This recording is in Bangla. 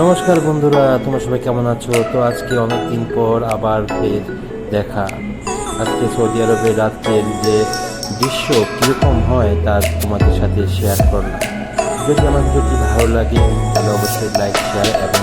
নমস্কার বন্ধুরা, তোমরা সবাই কেমন আছো? তো আজকে অনেক দিন পর আবার ফের দেখা। আজকে সৌদি আরবের রাত্রের যে দৃশ্য কীরকম হয় তা তোমাদের সাথে শেয়ার করলাম। যদি আমার ভিডিওটি ভালো লাগে, তাহলে অবশ্যই লাইক শেয়ার এবং